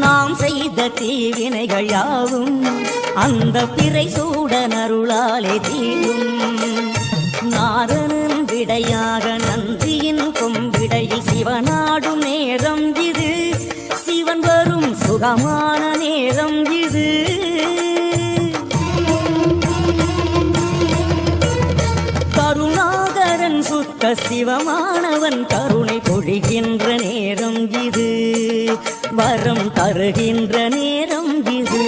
நாம் செய்த தீவினைகள் யாவும் அந்த பிறை சூடன் அருளாலே தீரும் நாரணன் விடையாக நந்தியின் கொம்பிடையில் சிவனாடும் நேரம் இது. சிவன் வரும் சுகமான நேரம் இது. கருணாகரன் சுத்த சிவமானவன் கருணை பொழிகின்ற நேரம் இது. வரம் தருகின்ற நேரம் இது.